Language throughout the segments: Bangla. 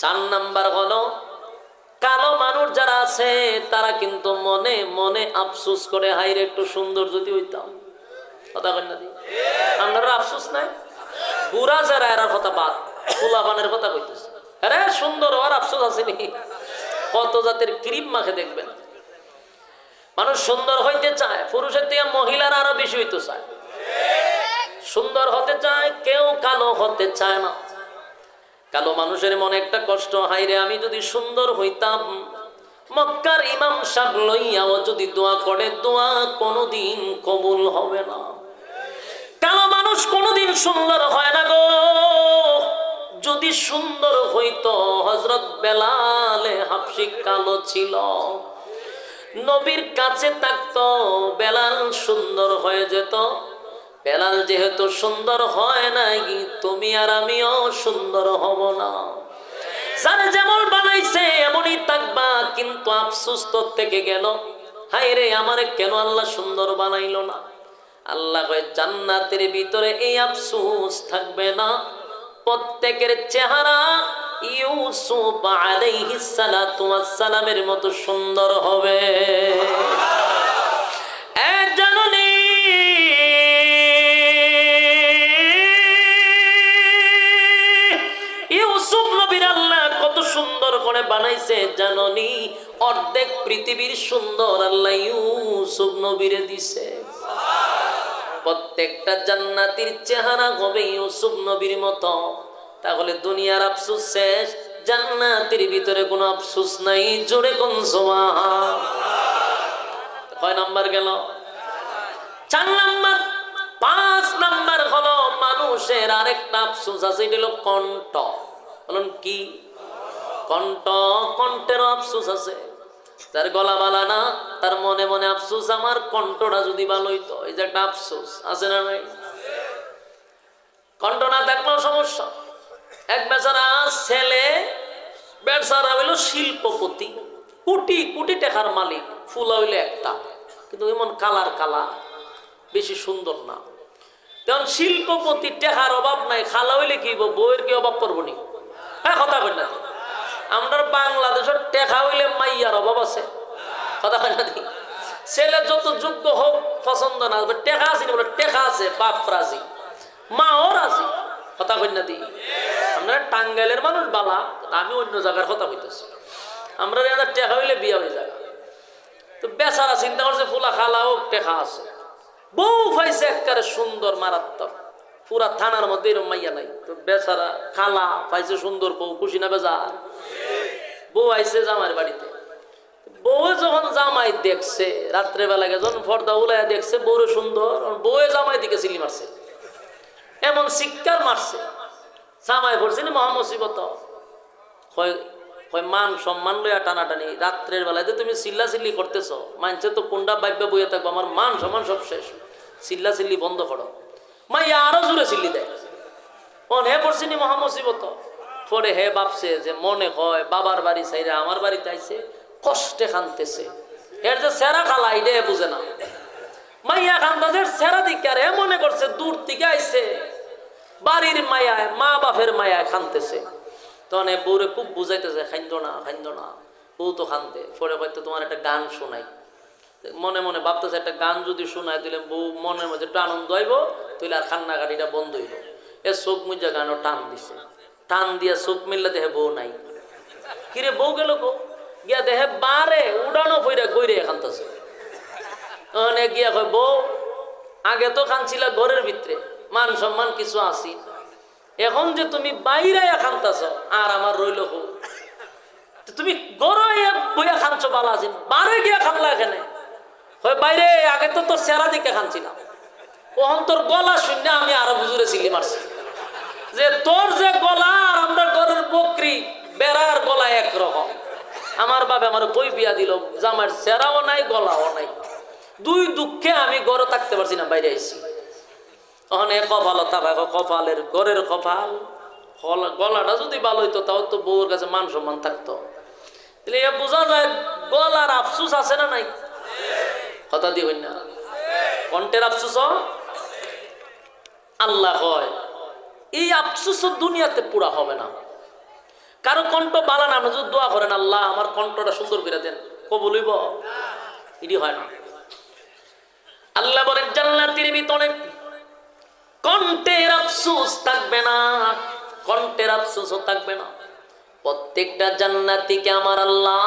চার নাম্বার হলো, কালো মানুষ যারা আছে, তারা কিন্তু মনে মনে আফসোস করে হাইরে একটু সুন্দর যদি হইতাম। কথা না দি আপনারা আফসোস নাই? বুড়া যারা এরা কথা বাদ ফুলাবানের কথা কইতেছে। আরে, সুন্দর আর আফসোস আছে নাকি? কত জাতের ক্রিম মাখে দেখবেন। মানুষ সুন্দর হইতে চায়, পুরুষের থেকে মহিলারা আরও বেশি হইতে চায়। সুন্দর হতে চায়, কেউ কালো হতে চায় না। কালো মানুষের মনে একটা কষ্ট হাইরে আমি যদি সুন্দর হইতাম। মক্কার ইমাম সাহেব লইয়াও যদি দোয়া করে, দোয়া কোনোদিন কবুল হবে না। কালো মানুষ কোনোদিন সুন্দর হয় না গো। যদি সুন্দর হইত হজরত বেলালে হাফসি কালো ছিল। নবীর কাছে থাকতো, বেলাল সুন্দর হয়ে যেত। বেলাল যেহেতু সুন্দর হয় নাই, তুমি আর আমিও সুন্দর হব না। যারা যেমন বানাইছে, এমনই থাকবা। কিন্তু আফসুস তোর থেকে গেল হাই রে, আমারে কেন আল্লাহ সুন্দর বানাইলো না? আল্লাহ জান্নাতের ভিতরে এই আফসুস থাকবে না। প্রত্যেকের চেহারা ইউসুফ আলাইহিস সালাতু ওয়াস সালামের মতো সুন্দর হবে। বানাইছে জাননি, অর্ধেক পৃথিবীর সুন্দর আল্লাহ ইউসুফ নবীরে দিছে। প্রত্যেকটা জান্নাতির চেহারা হবে ইউসুফ নবীর মতো। তাহলে দুনিয়ার আফসুস শেষ, জান্নাতের ভিতরে কোনো আফসুস নাই, জোরে কোন কয় নাম্বার গেল? চার নাম্বার। পাঁচ নাম্বার হলো মানুষের আরেকটা আফসুস আছে, এটা হলো কণ্ঠ। বলুন কি? কণ্ঠ, কণ্ঠেরও আফসুস আছে। তার গলা বালা না, তার মনে মনে আফসুস, আমার কণ্ঠটা যদি ভালো হইতো, এই যে একটা আফসুস, আছে না নাই? কণ্ঠ না থাকলেও সমস্যা। এক বেচারা ছেলে, বেচারা হইল শিল্পপতি। কোটি কোটি টাকার মালিক, ফুলা হইল একটা, কিন্তু এমন কালার কালা, বেশি সুন্দর না। তখন শিল্পপতি টেকার অভাব নাই, খালা হইলে কি? বউয়ের কি অভাব পড়ব নি? হ্যাঁ কথা কই না আমরা বাংলাদেশের টেকা হইলে মাইয়ার অভাব আছে। কথা কই না? ছেলে যত যোগ্য হোক, পছন্দ না টেকা আছে বলে? টেকা আছে, বাপ রাজি, মাও রাজি। কথা কই না দি আমরা টাঙ্গাইলের মানুষ বালা আমি অন্য জায়গার কথা কইতেছি। আমরা এখানে টেকা হইলে বিয়া হয়ে যায় তো বেচারা চিন্তা করছে, ফুলা খালা হোক, টেকা আছে। বউ পাইছে একবারে সুন্দর, মারাত্মক। পুরা থানার মধ্যে এরকম মাইয়া নাই। তো বেচারা খালা পাইছে সুন্দর বউ, খুশি না বেজার? বউ আইছে জামাইয়ের বাড়িতে। বউ যখন জামাই দেখছে রাত্রে বেলা যখন ফর্দা উলাইয়া দেখছে, বউরে সুন্দর বউয়ে জামাই দিকে সিলি মারছে। এমন শিক্ষার মারছে। জামাই ভরছে নি মহামসিবত হয় হয় মান সম্মান লইয়া টানাটানি, রাত্রের বেলায় যে তুমি চিল্লা চিল্লি করতেছ মানছে তো কোনটা বাইব্য বইয়া থাকব, আমার মান সম্মান সব শেষ। চিল্লা চিল্লি বন্ধ করো। মাইয়া আরও জোরে চিল্লি দেয়। মন হে পড়ছিনি মহামসিবত পরে হে ভাবছে যে মনে হয় বাবার বাড়ি চাইরে আমার বাড়িতে আইছে, কষ্টে খানতেছে এর যে সেরা খালা এটা বুঝে না। মাইয়া খান্দাজের সেরা দিকে আর হে মনে করছে, দূর থেকে আইছে। বাড়ির মায়ায় মা বাপের মায়ায় খানতেছে তখন এ বউরে খুব বুঝাইতেছে খাইন্দ না খাইন্দ না, বউ তো খানতে পরে হয়তো তোমার একটা গান শোনাই। মনে মনে ভাবতেছে, একটা গান যদি শোনায় তাহলে বউ মনের মধ্যে একটু আনন্দ হইব, তাহলে আর কান্নাকাটিটা বন্ধ হইব। এ চোখ মুজা গানও টান দিছে। টান দিয়া চোখ মিললে দেহে বউ নাই। কিরে বউ গেল গো গিয়া দেখে বারে উড়ানো ফইরা গইরে খানতেছে ওখানে গিয়া কয়, বউ, আগে তো খানছিলা ঘরের ভিতরে, মান সম্মান কিছু আসি এখন যে তুমি বাইরে খানতাছ আর আমার রইল তো তুমি গড়ে বইয়া খানছো বালা আছি বারে গিয়া খানলা এখানে হয়, বাইরে, আগে তো তোর সেরা দিকে খানছিলাম। ওহন তোর গলা শূন্য আমি আরও বুজুরে সিলি মারছি। যে তোর যে গলা আর আমরা গরের বকরি, বেড়ার গলা একরকম। আমার বাবা আমার বই বিয়া দিল? জামার সেরাও নাই, গলাও নাই। দুই দুঃখে আমি গড়ে থাকতে পারছি না, বাইরে আইছি। অনেক কপালতা ভাগো কপালের গড়ের কপাল। গলা- গলাটা যদি ভালো হইতো, তাও তো বউর কাছে মান সম্মান থাকতো। তাহলে এ বোঝা যায়, গলার আফসুস আছে না নাই? কথা দিয়ে না। কণ্ঠের আফসুস? আল্লাহ হয় এই আফসুস দুনিয়াতে পুরা হবে না। কারও কণ্ঠ বালা না যদি দোয়া করেন আল্লাহ, আমার কণ্ঠটা সুন্দর করে দেন। কবুলিব এটি হয় না। আল্লাহ বলেন, জান্নাতের ভিতরে কণ্ঠের আফসুস থাকবে না। কণ্ঠের আফসোসও থাকবে না। প্রত্যেকটা জান্নাতিকে আমার আল্লাহ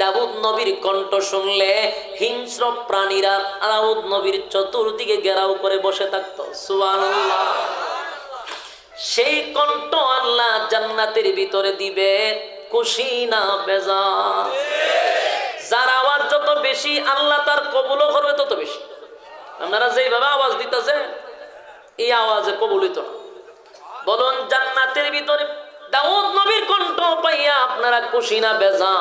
দাউদ নবীর কণ্ঠ শুনলে হিংস্র প্রাণীরা দাউদ নবীর চতুর্দিকে ঘেরাও করে বসে থাকতো। সুবহানাল্লাহ। সেই কণ্ঠ আল্লাহ জান্নাতের ভিতরে দিবে খুশি না বেজা যার আওয়াজ যত বেশি আল্লাহ তার কবুলও করবে তত বেশি। আপনারা যেইভাবে আওয়াজ দিতেছে এই আওয়াজে কবুলিত না। বলুন, জান্নাতের ভিতরে দাউদ নবীর কণ্ঠ পাইয়া আপনারা খুশি না বেজা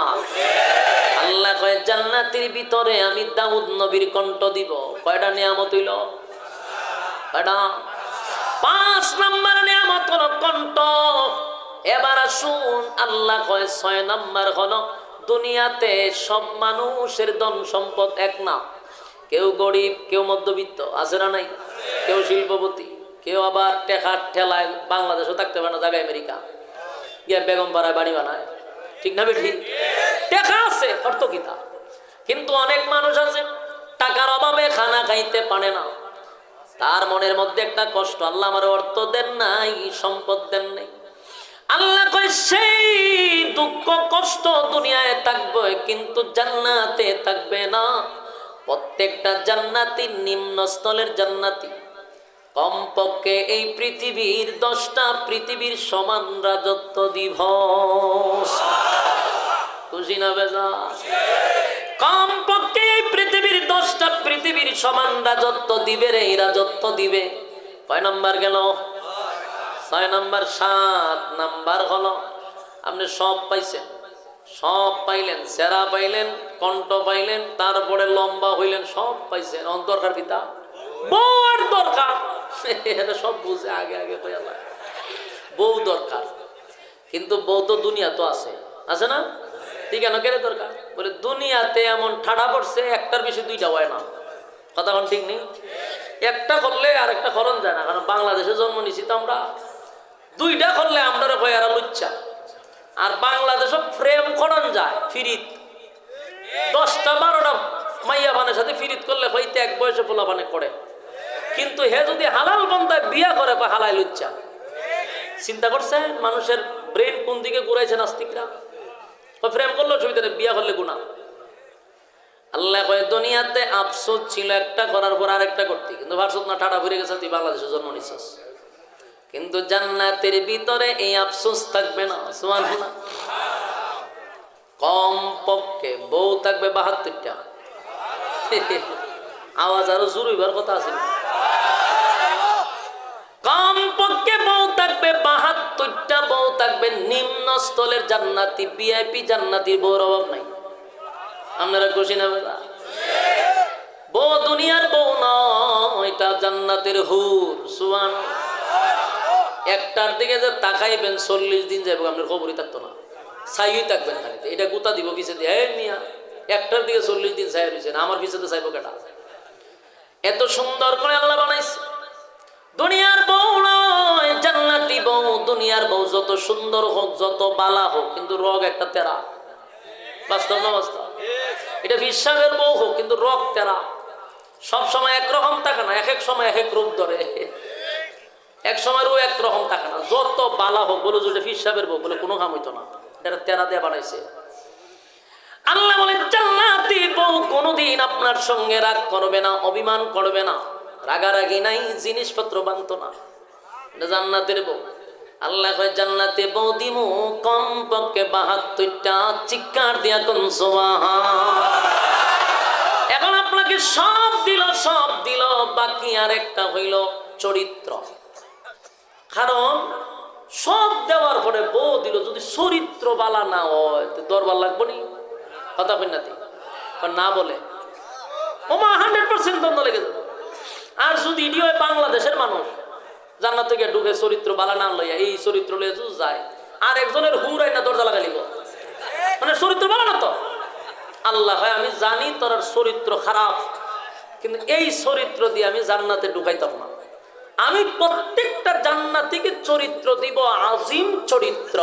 কয় জান্নাতের ভিতরে আমি দাউদ নবীর কণ্ঠ দিব। কয়টা নিয়ামত হইল? কয়টা? পাঁচ নাম্বার নিয়ামত হলো কণ্ঠ। এবার আসুন, আল্লাহ কয় ছয় নাম্বার হলো দুনিয়াতে সব মানুষের ধন সম্পদ এক না। কেউ গরিব, কেউ মধ্যবিত্ত, আছে না নাই? কেউ শিল্পপতি, কেউ আবার টেকার ঠেলায় বাংলাদেশও থাকতে পারে না জায়গায় আমেরিকা। গিয়ে বেগম পাড়ায় বাড়ি বানায়। ঠিক না বেঠি টেকা আছে অর্থ কিতা কিন্তু অনেক মানুষ আছে, টাকার অভাবে খানা খাইতে পারে না। তার মনের মধ্যে একটা কষ্ট, আল্লাহ আমার অর্থ দেন নাই, সম্পদ দেন নাই। আল্লাহ কয়, সেই দুঃখ, কষ্ট দুনিয়ায় থাকবে, কিন্তু জান্নাতে থাকবে না। প্রত্যেকটা জান্নাতি নিম্ন স্থলের জান্নাতি। কমপক্ষে এই পৃথিবীর দশটা পৃথিবীর সমান রাজত্ব দিবস। খুশি না বেজা? কমপক্ষে এই পৃথিবীর দশটা পৃথিবীর সমান রাজত্ব দিবে রে রাজত্ব দিবে। কয় নাম্বার গেল? ছয় নাম্বার, সাত নাম্বার হলো। আপনি সব পাইছেন। সব পাইলেন, সেরা পাইলেন, কণ্ঠ পাইলেন, তারপরে লম্বা হইলেন, সব পাইছেন। অন দরকার পিতা? বউ আর দরকার সব বুঝে আগে আগে বউ দরকার। কিন্তু বউ তো দুনিয়া তো আছে। আছে না? ঠিক কেন? দরকার? বলে, দুনিয়াতে এমন ঠাড়া পড়ছে, একটার বেশি দুইটা হয় না। কথা কোন ঠিক নেই? একটা করলে আর একটা খরণ যায় না, কারণ বাংলাদেশে জন্ম নিছি তো আমরা। দুইটা করলে আমরা ভয় আর লুচ্ছা আর বাংলাদেশও ফ্রেম করণ যায়, ফিরিত। দশটা, বারোটা মাইয়া বানের সাথে ফিরিত করলে হইতে এক বয়সে পোলা বানে করে। কিন্তু হে যদি হালাল বন্ধায় বিয়া করে, বা হালাই লুচ্ছা চিন্তা করছেন, মানুষের ব্রেন কোন দিকে ঘুরাইছে নাস্তিকরা? প্রেম করল ছবিতে বিয়া করলে গুণা আল্লাহ কয়, দুনিয়াতে আফসোস ছিল একটা, করার পর আরেকটা করতে। কিন্তু ভারসত না, ঠাডা ঘুরে গেছে, তুই বাংলাদেশে জন্ম নিছিস। কিন্তু জান্নাতের ভিতরে এই আফসোস থাকবে না, সুবহানাল্লাহ। কম পক্ষে বউ থাকবে বাহাত্তরটা। আওয়াজ আরও শুরু হইবার কথা আছে। কম পক্ষে বউ থাকবে, বাহাত্তরটা বউ থাকবে, নিম্ন স্থলের জান্নাতি ভিআইপি জান্নাতির বউর অভাব নাই। আপনারা খুশি না বউ দুনিয়ার বউ এটা জান্নাতের হুর সুয়ান একটার দিকে যে তাকাইবেন, চল্লিশ দিন যাব আপনার খবরই থাকতো না। ছাইই থাকবেন খালি এটা গুতা দিব পিছে দিয়ে হে মিয়া, একটার দিকে চল্লিশ দিন ছাই রয়েছেন আমার পিছে তো চাইব কেটা এত সুন্দর করে আল্লাহ বানাইছে। দুনিয়ার বউ নয়, জান্নাতি বউ। দুনিয়ার বউ যত সুন্দর হোক, যত বালা হোক, কিন্তু রোগ একটা তেরা। বাস্তব না এটা বিশ্বাসের বউ হোক, কিন্তু রোগ তেরা। সব সময় একরকম থাকে না, এক এক সময় এক এক রূপ ধরে। এক সময়ও একরকম থাকে না। যত বালা হোক, বলে যে ফিসাবের বউ, বলে কোনো কাম হইতো না। এটা তেরা দিয়ে বানাইছে। আল্লাহ বলেন, জান্নাতি বউ কোনোদিন আপনার সঙ্গে রাগ করবে না, অভিমান করবে না। রাগারাগি নাই, জিনিসপত্র বানতো না। জান্নাতের বউ। আল্লাহ কয়, জান্নাতে বউ দিমু কম পক্ষে বাহাত্তরটা চিৎকার দিয়া কোন এখন আপনাকে সব দিল সব দিল, বাকি আর একটা হইল চরিত্র। কারণ সব দেওয়ার পরে বউ দিল, যদি চরিত্র বালা না হয় দরবার লাগবো নি? কথা কই না বলে। ওমা হান্ড্রেড পার্সেন্ট দ্বন্দ্ব লেগে যাবে। আর যদি ইডি হয় বাংলাদেশের মানুষ, জান্নাত থেকে ঢুকে চরিত্র বালা না লইয়া এই চরিত্র লইয়া যদি যায়, আর একজনের হুরাই না দরজা লাগালিব মানে চরিত্র বালা না তো? আল্লাহ ভাই আমি জানি তোর চরিত্র খারাপ, কিন্তু এই চরিত্র দিয়ে আমি জান্নাতে ঢুকাইতাম না। আমি প্রত্যেকটা জান্নাতিকে চরিত্র দিব আজিম চরিত্র।